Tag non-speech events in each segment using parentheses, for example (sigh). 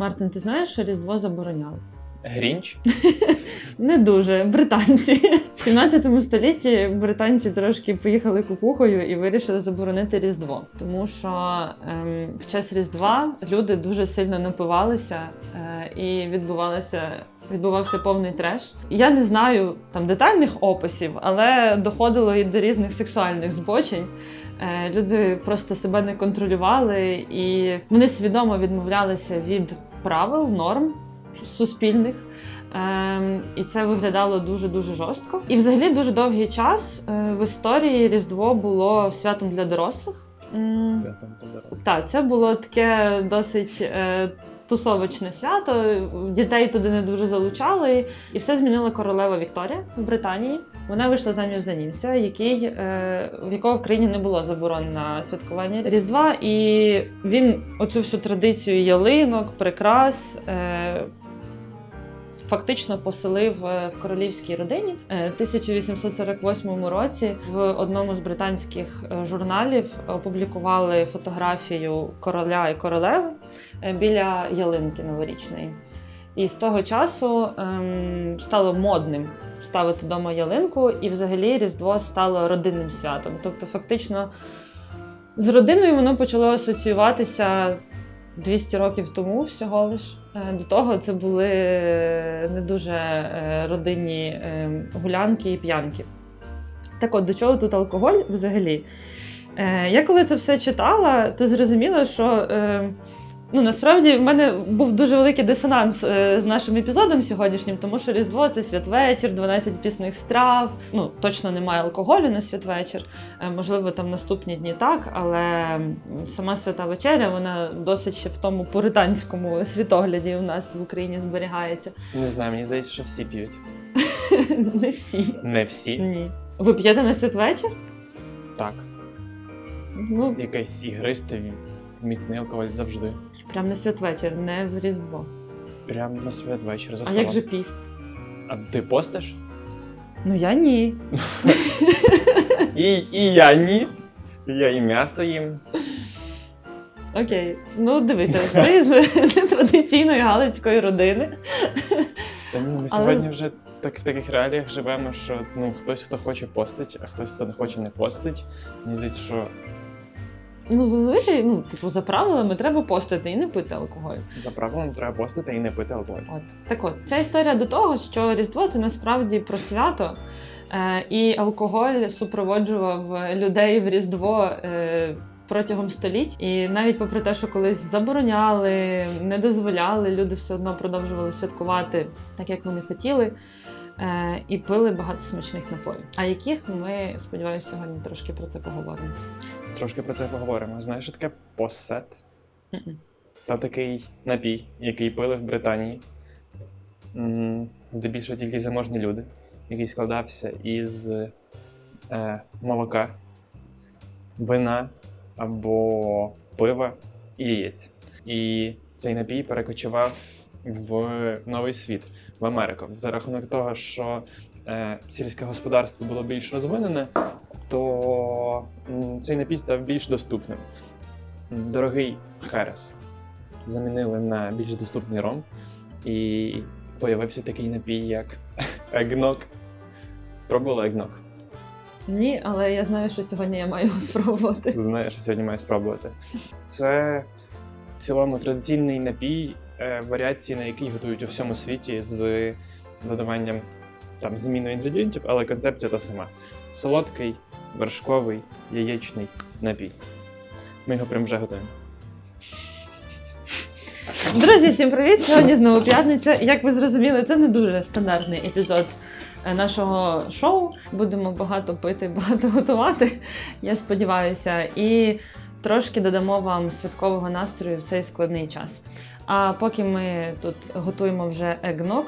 Мартин, ти знаєш, що Різдво забороняли? Грінч? (laughs) Не дуже. Британці. В 17 столітті британці трошки поїхали кукухою і вирішили заборонити Різдво. Тому що ем, в час Різдва люди дуже сильно напивалися е, і відбувалося. Відбувався повний треш. Я не знаю там детальних описів, але доходило і до різних сексуальних збочень. Е, Люди просто себе не контролювали, і вони свідомо відмовлялися від правил, норм суспільних. Ем, і це виглядало дуже дуже жорстко. І взагалі дуже довгий час е, в історії Різдво було святом для дорослих. Святом подарунок. так, це було таке досить е, тусовочне свято. Дітей туди не дуже залучали. І все змінила королева Вікторія в Британії. Вона вийшла заміж за німця, який, е, в якого в країні не було заборон на святкування Різдва. І він оцю всю традицію ялинок, прикрас. Е, Фактично поселив е, в королівській родині Е, 1848 році в одному з британських журналів опублікували фотографію короля і королеви біля ялинки новорічної. І з того часу ем, стало модним ставити вдома ялинку, і взагалі Різдво стало родинним святом. Тобто, фактично, з родиною воно почало асоціюватися 200 років тому всього лиш. Е, До того це були не дуже е, родинні е, гулянки і п'янки. Так от, до чого тут алкоголь взагалі? Е, Я коли це все читала, то зрозуміла, що е, ну, насправді в мене був дуже великий дисонанс е, з нашим епізодом сьогоднішнім, тому що Різдво це святвечір, 12 пісних страв. Ну, точно немає алкоголю на святвечір. Е, Можливо, там наступні дні так, але сама свята вечеря вона досить ще в тому пуританському світогляді у нас в Україні зберігається. Не знаю, мені здається, що всі п'ють. (laughs) Не всі. Не всі. Ні. Ви п'єте на святвечір? Так. Ну, Якийсь ігристий міцний алкоголь завжди. Прям на святвечір, не в Різдво. Прямо на святвечір за А столом. як же піст? А ти постиш? Ну я ні. І, і я ні. Я і м'ясо їм. Окей. Ну дивися, ти з традиційної галицької родини. Та ні, ми сьогодні вже так, в таких реаліях живемо, що ну, хтось, хто хоче постить, а хтось, хто не хоче, не постить. Мені здається, що Ну, зазвичай, ну, типу, за правилами треба постити і не пити алкоголь. за правилом треба постити і не пити алкоголь. От так от, ця історія до того, що Різдво це насправді про свято, е, і алкоголь супроводжував людей в Різдво. Е, Протягом століть, і навіть попри те, що колись забороняли, не дозволяли, люди все одно продовжували святкувати так, як вони хотіли, і пили багато смачних напоїв. А яких ми сподіваюся сьогодні трошки про це поговоримо. Трошки про це поговоримо. Знаєш, що таке посет? Та такий напій, який пили в Британії. Здебільшого тільки заможні люди, який складався із е, молока, вина або пива і яєць. І цей напій перекочував в новий світ, в Америку. За рахунок того, що е, сільське господарство було більш розвинене, то цей напій став більш доступним. Дорогий херес замінили на більш доступний ром, і появився такий напій, як егнок. Пробувала егнок. Ні, але я знаю, що сьогодні я маю його спробувати. Знаєш, що сьогодні маю спробувати. Це в цілому традиційний напій, варіації на який готують у всьому світі з додаванням там зміною інгредієнтів, але концепція та сама: солодкий, вершковий, яєчний напій. Ми його прям вже готуємо. Друзі, всім привіт! Сьогодні знову п'ятниця. Як ви зрозуміли, це не дуже стандартний епізод е, нашого шоу. Будемо багато пити, (laughs) багато готувати. Я сподіваюся, і трошки додамо вам святкового настрою в цей складний час. А поки ми тут готуємо вже егнок,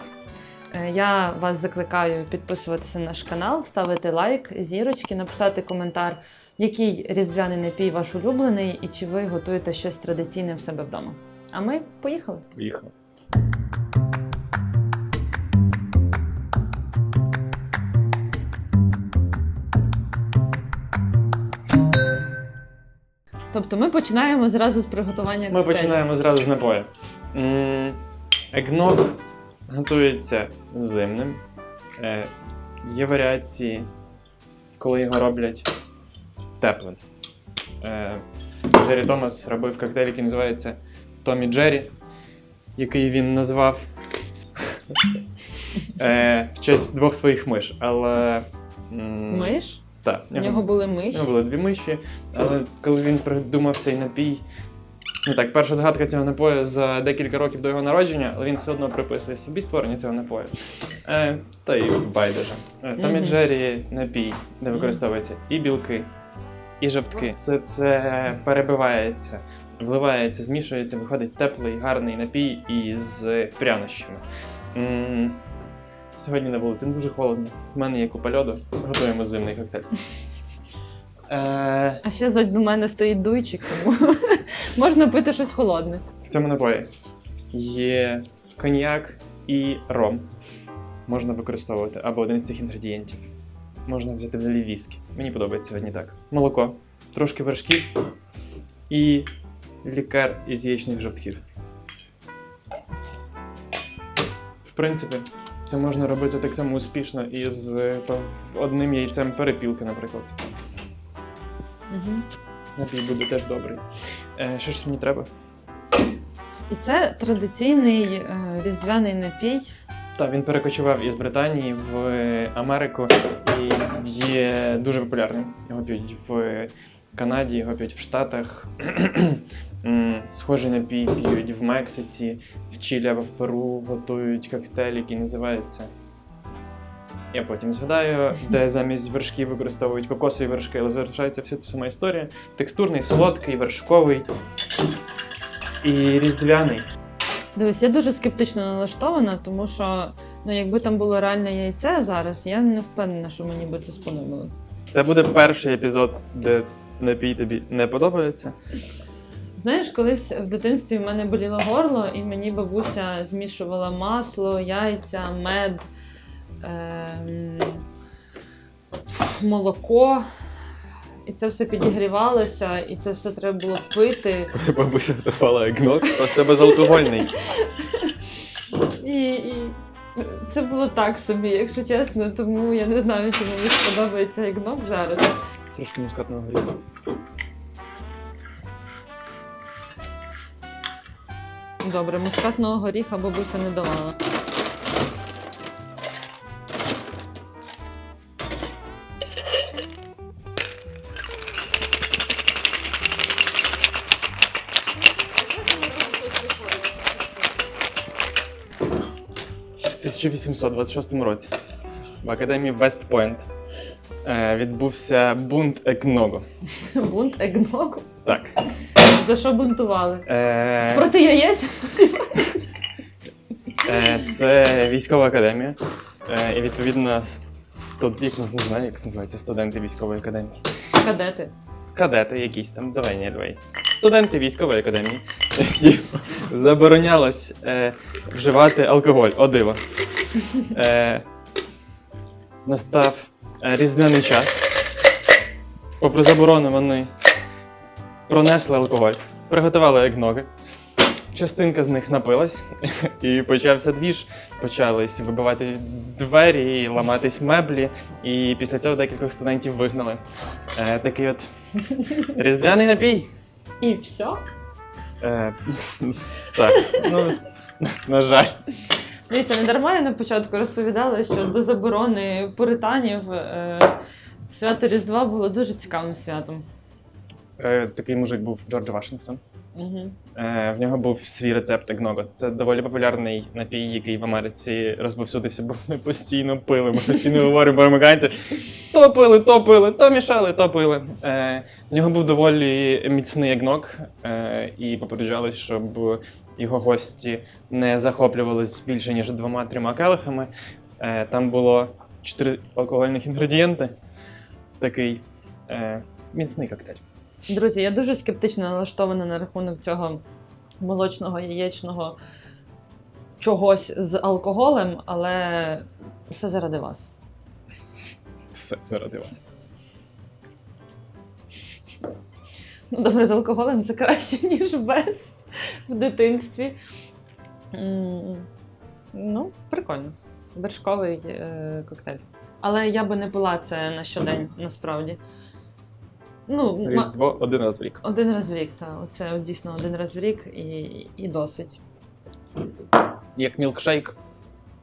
е, я вас закликаю підписуватися на наш канал, ставити лайк, зірочки, написати коментар, який різдвяний напій ваш улюблений, і чи ви готуєте щось традиційне в себе вдома. А ми поїхали. Поїхали. Тобто ми починаємо зразу з приготування Ми коктейлю. починаємо зразу з напою. М, Егног готується зимним. Е, Є варіації, коли його роблять теплим. Е, Джері Томас робив коктейль, який називається Томі Джері, який він назвав (laughs) е, в честь двох своїх миш. Але. м, Миш? Так, У нього були у миші. нього були дві миші, але коли він придумав цей напій. Ну так, перша згадка цього напою за декілька років до його народження, але він все одно приписує собі створення цього напою. Е, та й байдуже. Е, Там і Мгм. Джері напій, де використовуються і білки, і жовтки. Все це перебивається, вливається, змішується, виходить теплий, гарний напій із прянощами. М, Сьогодні на вулиці не дуже холодно. У мене є купа льоду, готуємо зимний коктейль. (laughs) Е, А ще ззаду мене стоїть дуйчик, тому (laughs) можна пити щось холодне. в цьому напої є коньяк і ром. Можна використовувати або один з цих інгредієнтів. Можна взяти взагалі віскі. Мені подобається сьогодні так. Молоко, трошки вершків і лікар із яєчних жовтків. В принципі, це можна робити так само успішно із е, одним яйцем перепілки, наприклад. Угу. Напій буде теж добрий. Е, що ж мені треба? І це традиційний е, різдвяний напій. Так, він перекочував із Британії в Америку і є дуже популярним. Його п'ють в Канаді, його п'ють в Штатах. (clears throat) Схожий напій п'ють в Мексиці, в Чилі або в Перу готують коктейль, який називається. Я потім згадаю, де (laughs) замість вершків використовують кокосові вершки, але залишається вся та сама історія. Текстурний, солодкий, вершковий і різдвяний. Дивись, я дуже скептично налаштована, тому що ну, якби там було реальне яйце зараз, я не впевнена, що мені би це сподобалось. Це буде перший епізод, де напій тобі не подобається. Знаєш, колись в дитинстві в мене боліло горло, і мені бабуся змішувала масло, яйця, мед, ем, молоко. І це все підігрівалося, і це все треба було пити. Бабуся давала егног, просто безалкогольний. І, і це було так собі, якщо чесно, тому я не знаю, чи мені сподобається ігнок зараз. Трошки мускатного горіха. Добре, мускатного горіха бабуся не давала. У 1826 році в академії Вестпойнт відбувся бунт егногу. (laughs) Бунт егногу. Так. За що бунтували? Е, Проти яєць, е, це військова академія. Е, і відповідно студ... як не знаю, як це називається студенти військової академії. Кадети. кадети якісь там, давай, не давай. Студенти військової академії. Їм заборонялось е, вживати алкоголь. О, диво. Е, настав е, різдвяний час. Попри заборону, вони пронесли алкоголь, приготували егноги. Частинка з них напилась, (laughs) і почався двіж. Почались вибивати двері, ламатись меблі, і після цього декількох студентів вигнали. Е, такий от (laughs) різдвяний напій. І все. Е, (laughs) так, ну, на жаль. Дивіться, не дарма я на початку розповідала, що до заборони пуританів е, свято Різдва було дуже цікавим святом. Е, такий мужик був Джордж Вашингтон. Угу. Е, в нього був свій рецепт егнога. Це доволі популярний напій, який в Америці розповсюдився, бо вони постійно пили. Ми постійно (laughs) говоримо про американців. То пили, то пили, то мішали, то пили. Е, в нього був доволі міцний егног, е, і попереджали, щоб його гості не захоплювалися більше, ніж двома-трьома келихами. Е, там було чотири алкогольних інгредієнти. Такий е, міцний коктейль. Друзі, я дуже скептично налаштована на рахунок цього молочного яєчного чогось з алкоголем, але все заради вас. Все заради вас. Ну, добре, з алкоголем це краще, (laughs) ніж без в дитинстві. Ну, прикольно. Вершковий е, коктейль. Але я би не пила це на щодень, насправді. Ну, ма- Різдво один раз в рік. один раз в рік, так. Оце дійсно один раз в рік і, і досить. Як мілкшейк,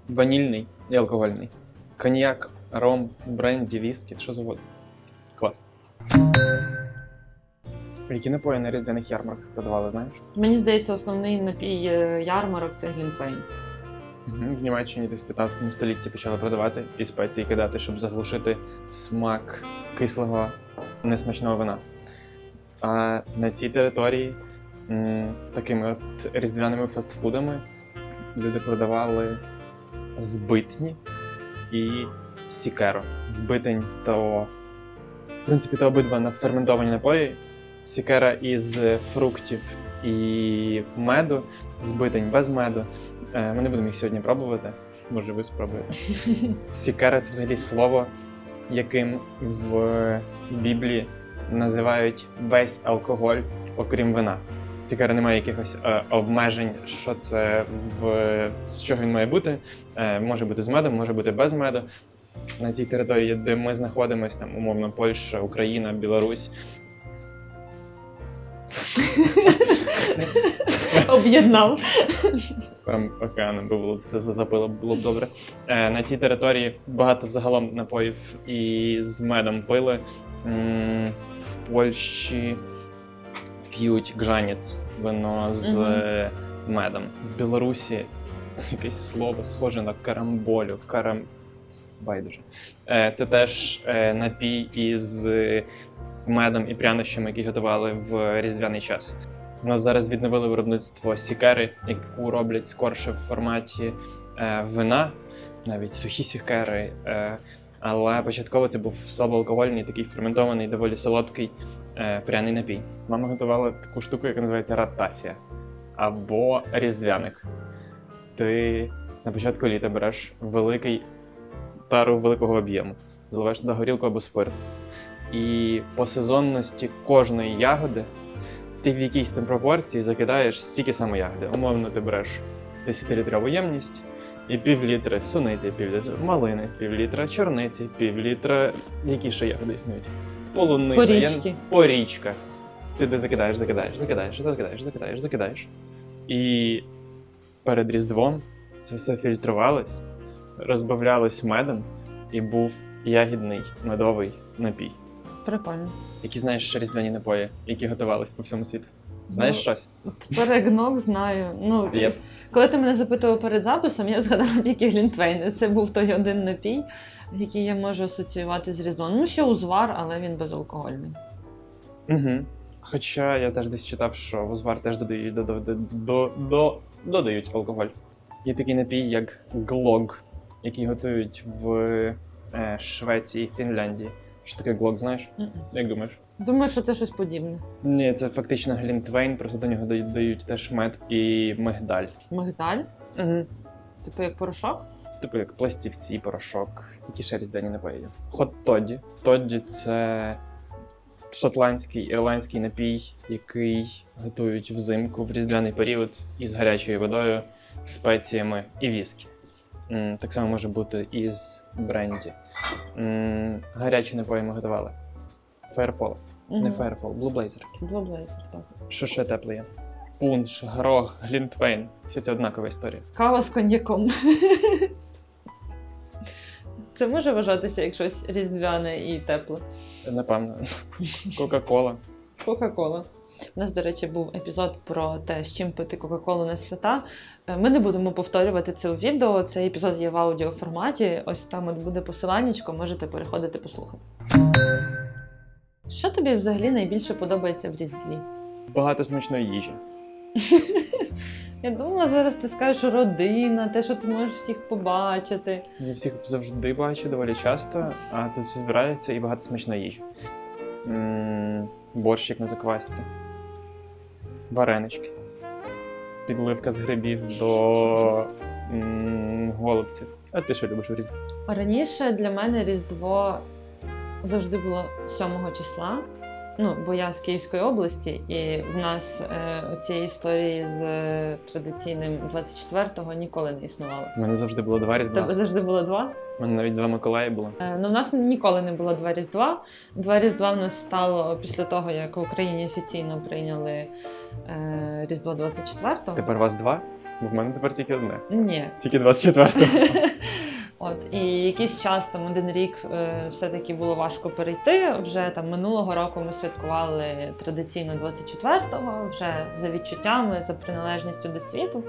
ванільний і алкогольний. Коньяк, ром, бренді, віскі, що завгодно. Клас. Які напої на різдвяних ярмарках продавали, знаєш? Мені здається, основний напій е, ярмарок це глінтвейн. В Німеччині десь в 15 столітті почали продавати і спеції кидати, щоб заглушити смак кислого несмачного вина. А на цій території м, такими от різдвяними фастфудами люди продавали збитні і сікеро. Збитень то, в принципі, то обидва на ферментовані напої. Сікера із фруктів і меду, збитень без меду. Е, Ми не будемо їх сьогодні пробувати. Може, ви спробуєте. (laughs) Сікера це взагалі слово, яким в Біблії називають весь алкоголь, окрім вина. Сікера немає якихось е, обмежень, що це в з чого він має бути. Е, може бути з медом, може бути без меду. На цій території, де ми знаходимося, там умовно Польща, Україна, Білорусь. (laughs) Об'єднав. Прям океаном би було все затопило, було б добре. Е, на цій території багато взагалом напоїв і з медом пили. М, В Польщі п'ють гжаніц, вино з Мгм. е, медом. В Білорусі якесь слово схоже на карамболю. Карам... Байдуже. Е, Це теж е, напій із е, медом і прянощами, які готували в різдвяний час. У нас зараз відновили виробництво сікери, яку роблять скорше в форматі е, вина, навіть сухі сікери. Е, але початково це був слабоалкогольний, такий ферментований, доволі солодкий е, пряний напій. Мама готувала таку штуку, яка називається ратафія або різдвяник. Ти на початку літа береш великий тару великого об'єму, заливаєш туди горілку або спирт. І по сезонності кожної ягоди ти в якійсь там пропорції закидаєш стільки само ягоди. Умовно, ти береш 10-літрову ємність і пів літра суниці, пів літра малини, пів літра чорниці, пів літра. Які ще ягоди існують? Полуниця, Порічки. я- порічка. Ти де закидаєш, закидаєш, закидаєш, закидаєш, закидаєш, закидаєш. І перед Різдвом це все фільтрувалось, розбавлялось медом, і був єгідний медовий напій. Прикольно. Які знаєш ще різдвяні напої, які готувались по всьому світу? Знаєш Ну, щось? Перегнок знаю. Ну, Є. коли ти мене запитував перед записом, я згадала тільки глінтвейн. Це був той один напій, який я можу асоціювати з Різдвом. Ну, ще узвар, але він безалкогольний. Угу. Хоча я теж десь читав, що в узвар теж додають, до, до, до, до, додають алкоголь. Є такий напій, як глог, який готують в е, Швеції і Фінляндії. Що таке глог, знаєш? Мгм. Як думаєш? Думаю, що це щось подібне. Ні, це фактично глінтвейн, просто до нього дають, теж мед і мигдаль. Мигдаль, Угу. типу як порошок. Типу як пластівці, порошок, які ще різдвяні напої. Хот тодді. Тодді це шотландський ірландський напій, який готують взимку в різдвяний період із гарячою водою, спеціями і віскі. Так само може бути із бренді. Гарячі напої ми готували. Firefall. Не Firefall, Blue Blazer. Два блейзер, так. Що ще тепле є? Пунш, горох, глінтвейн. Всі це однакова історія. Кава з коньяком. Це може вважатися як щось різдвяне і тепле. Напевно. Кока-кола. Кока-кола. У нас, до речі, був епізод про те, з чим пити Кока-Колу на свята. Е, Ми не будемо повторювати це у відео. Цей епізод є в аудіоформаті. Ось там от буде посиланнячко, можете переходити послухати. Що тобі взагалі найбільше подобається в Різдві? Багато смачної їжі. (laughs) Я думала, зараз ти скажеш родина, те, що ти можеш всіх побачити. Я всіх завжди бачу доволі часто, а тут всі збираються і багато смачної їжі. М, Борщик на заквасці, варенички, підливка з грибів до м, голубців. А ти що любиш у різдві? Раніше для мене Різдво завжди було 7 числа. Ну, бо я з Київської області, і в нас е, цієї історії з е, традиційним 24-го ніколи не існувало. У мене завжди було два різдва. тебе завжди було два. У мене навіть два Миколаї було. Е, Ну, в нас ніколи не було два Різдва. Два Різдва в нас стало після того, як в Україні офіційно прийняли Різдво 24-го. Тепер вас два? Бо в мене тепер тільки одне. Ні. Тільки 24-го. (laughs) От і якийсь час, там один рік, е, все-таки було важко перейти. Вже там минулого року ми святкували традиційно 24-го, вже за відчуттями, за приналежністю до світу.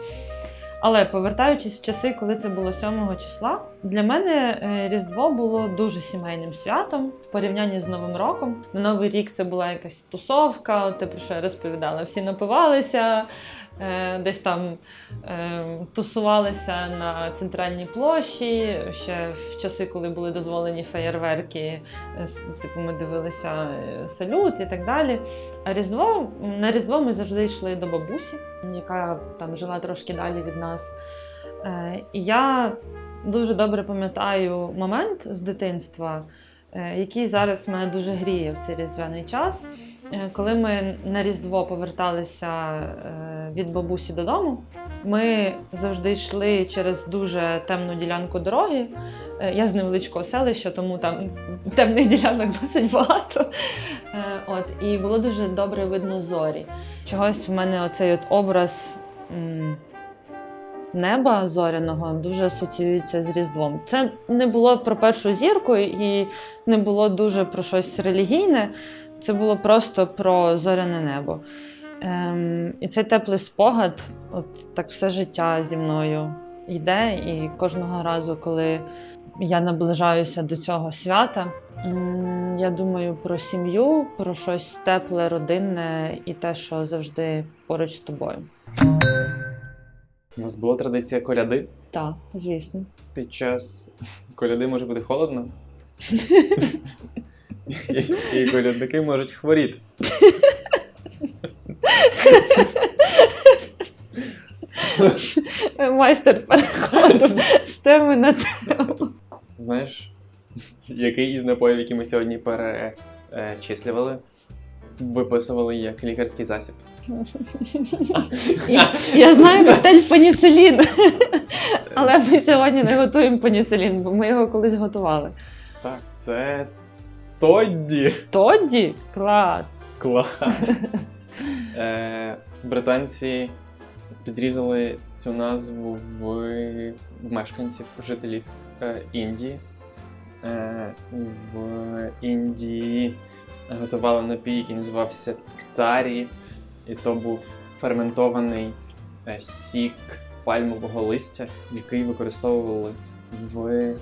Але повертаючись в часи, коли це було 7 числа, для мене е, Різдво було дуже сімейним святом в порівнянні з Новим роком. На Новий рік це була якась тусовка, те, про що я розповідала. Всі напивалися, десь там е, тусувалися на центральній площі. Ще в часи, коли були дозволені феєрверки, е, типу ми дивилися е, салют і так далі. А Різдво на Різдво ми завжди йшли до бабусі, яка там жила трошки далі від нас. Е, І я дуже добре пам'ятаю момент з дитинства, е, який зараз мене дуже гріє в цей різдвяний час. Е, Коли ми на Різдво поверталися е, від бабусі додому, ми завжди йшли через дуже темну ділянку дороги. Е, Я з невеличкого селища, тому там темних ділянок досить багато. От, і було дуже добре видно зорі. Чогось в мене оцей от образ неба зоряного дуже асоціюється з Різдвом. Це не було про першу зірку і не було дуже про щось релігійне. Це було просто про зоряне небо. Ем, і цей теплий спогад, от так все життя зі мною йде. І кожного разу, коли я наближаюся до цього свята, м, я думаю про сім'ю, про щось тепле, родинне і те, що завжди поруч з тобою. У нас була традиція коляди. Так, звісно. Під час коляди може бути холодно. (laughs) І, колядники можуть хворіти. Майстер переходу з теми на тему. Знаєш, який із напоїв, які ми сьогодні перечислювали, виписували як лікарський засіб. Я, я знаю коктейль пеніцилін. Але ми сьогодні не готуємо пеніцилін, бо ми його колись готували. Так, це тоді. Тоді клас. Клас. (laughs) Е, британці підрізали цю назву в, в мешканців, жителів е, Індії. Е, в Індії готували напій, який називався тарі, і то був ферментований е, сік пальмового листя, який використовували в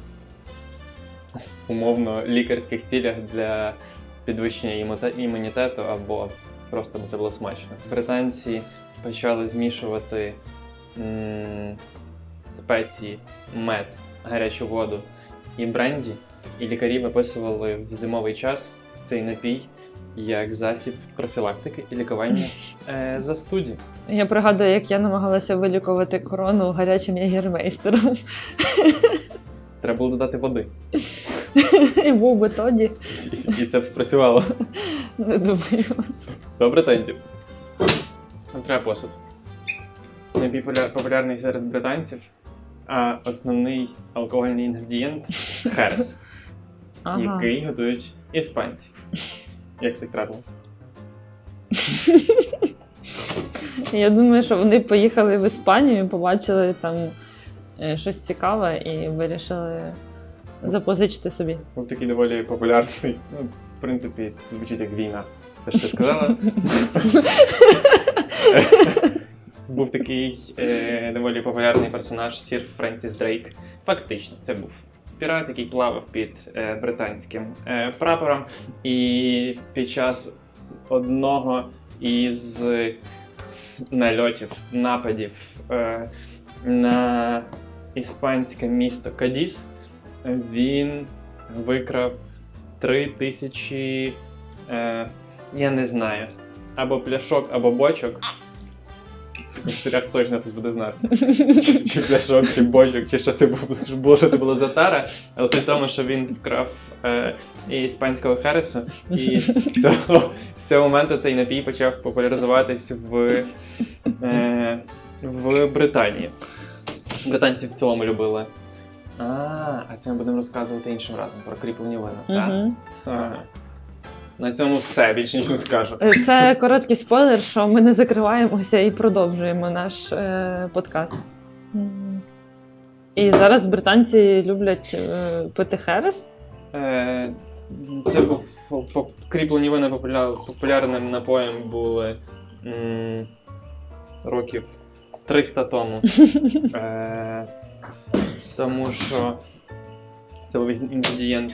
умовно лікарських цілях для підвищення імунітету або просто це було смачно. Британці почали змішувати м, спеції, мед, гарячу воду і бренді, і лікарі виписували в зимовий час цей напій як засіб профілактики і лікування (laughs) е, застуді. Я пригадую, як я намагалася вилікувати корону гарячим ягермейстером. (laughs) Треба було додати води. І був би тоді, І це б спрацювало. не думаю. 100%. Нам треба посуд. Найбільш популярний серед британців, а основний алкогольний інгредієнт херес, Ага. який готують іспанці. Як так трапилось? Я думаю, що вони поїхали в Іспанію, і побачили там щось цікаве і вирішили запозичити собі. Був такий доволі популярний. Ну, в принципі, звучить як війна. Те, що ти сказала. був такий е, доволі популярний персонаж Сір Френсіс Дрейк. Фактично, це був пірат, який плавав під е, британським е, прапором. І під час одного із нальотів, нападів е, на іспанське місто Кадіс він викрав три тисячі, е, я не знаю, або пляшок, або бочок коментарях точно хтось буде знати. Чи, (laughs) чи пляшок, чи бочок, чи що це було, що це було за тара. Але це в тому, що він вкрав е, іспанського хересу, і з цього, з цього моменту цей напій почав популяризуватись в, е, в Британії. Британці в цілому любили. А, а це ми будемо розказувати іншим разом про кріплені вина. так? Мгм. Ага. На цьому все, більше нічого не скажу. Е, Це короткий спойлер, що ми не закриваємося і продовжуємо наш е, подкаст. М. І зараз британці люблять е, пити херес. Е, Це був кріплені вина популя- популярним напоєм були м, років 300 тому. (laughs) Е, Тому що це був інгредієнт,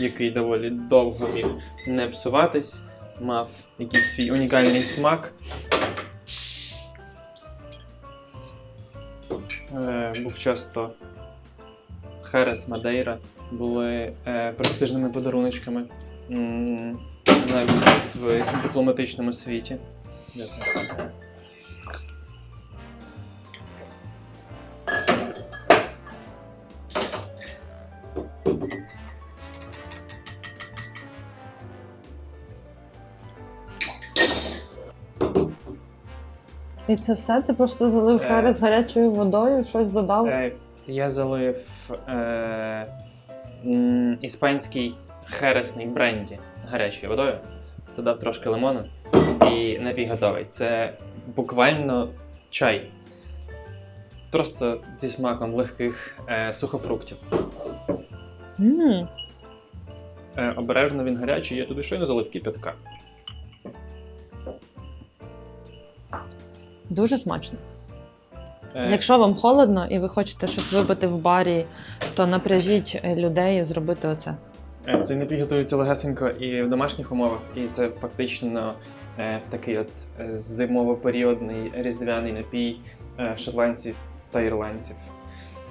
який доволі довго міг не псуватись, мав якийсь свій унікальний смак. Е, Був часто Херес, Мадейра були е, престижними подаруночками м, навіть в дипломатичному світі. І це все ти просто залив Е. херес гарячою водою, щось додав. Е, я залив е, м, іспанський хересний бренді гарячою водою, додав трошки лимону і напій готовий. Це буквально чай. Просто зі смаком легких е, сухофруктів. М. Е, обережно він гарячий, я туди щойно залив кипятка. Дуже смачно. Е, Якщо вам холодно і ви хочете щось випити в барі, то напряжіть е, людей зробити оце. Е, Цей напій готується легесенько і в домашніх умовах, і це фактично е, такий от е, зимово-періодний різдвяний напій е, шотландців та ірландців.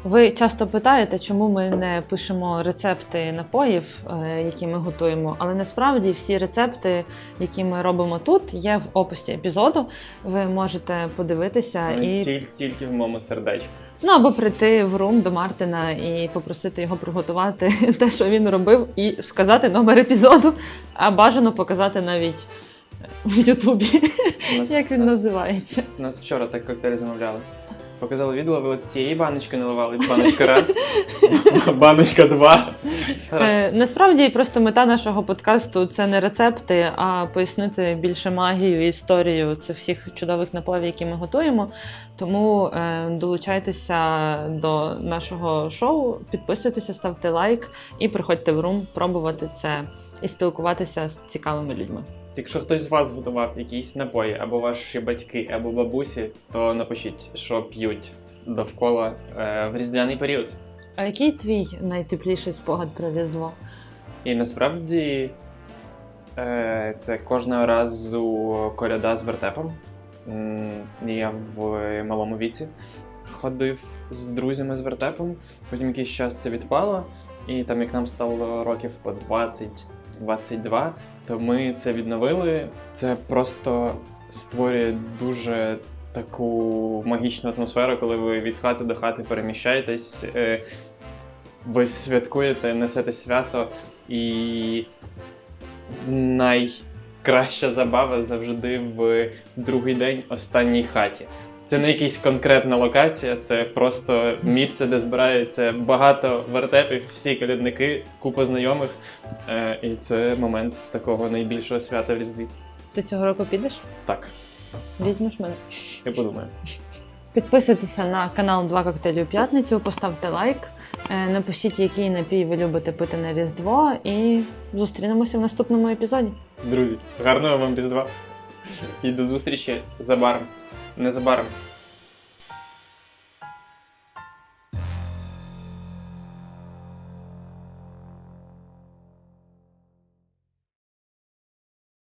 Ви часто питаєте, чому ми не пишемо рецепти напоїв, е, які ми готуємо. Але насправді всі рецепти, які ми робимо тут, є в описі епізоду. Ви можете подивитися Ну, і тільки, тільки в моєму сердечку. ну або прийти в рум до Мартина і попросити його приготувати (laughs) те, що він робив, і вказати номер епізоду, а бажано показати навіть в Ютубі, (laughs) як він називається. нас вчора так коктейль замовляли. Показали відео, ви от з цієї баночки наливали. Баночка раз, (laughs) баночка два. Е, насправді просто мета нашого подкасту це не рецепти, а пояснити більше магію і історію цих всіх чудових напоїв, які ми готуємо. Тому е, долучайтеся до нашого шоу, підписуйтеся, ставте лайк і приходьте в рум пробувати це і спілкуватися з цікавими людьми. Якщо хтось з вас готував якісь напої, або ваші батьки, або бабусі, то напишіть, що п'ють довкола е, в різдвяний період. А який твій найтепліший спогад про Різдво? І насправді е, це кожного разу коляда з вертепом. М, Я в малому віці ходив з друзями з вертепом, потім якийсь час це відпало, і там, як нам стало років по 20-22, то ми це відновили. Це просто створює дуже таку магічну атмосферу, коли ви від хати до хати переміщаєтесь. е, ви святкуєте, несете свято, і найкраща забава завжди в другий день останній хаті. Це не якась конкретна локація, це просто місце, де збираються багато вертепів, всі колядники, купа знайомих. Е, і це момент такого найбільшого свята в Різдві. Ти цього року підеш? Так, Візьмеш мене? я подумаю. Підписуйтеся на канал Два коктейлі у п'ятницю, поставте лайк, е, напишіть, який напій ви любите пити на Різдво, і зустрінемося в наступному епізоді. Друзі, гарного вам Різдва! І до зустрічі забаром. Незабаром.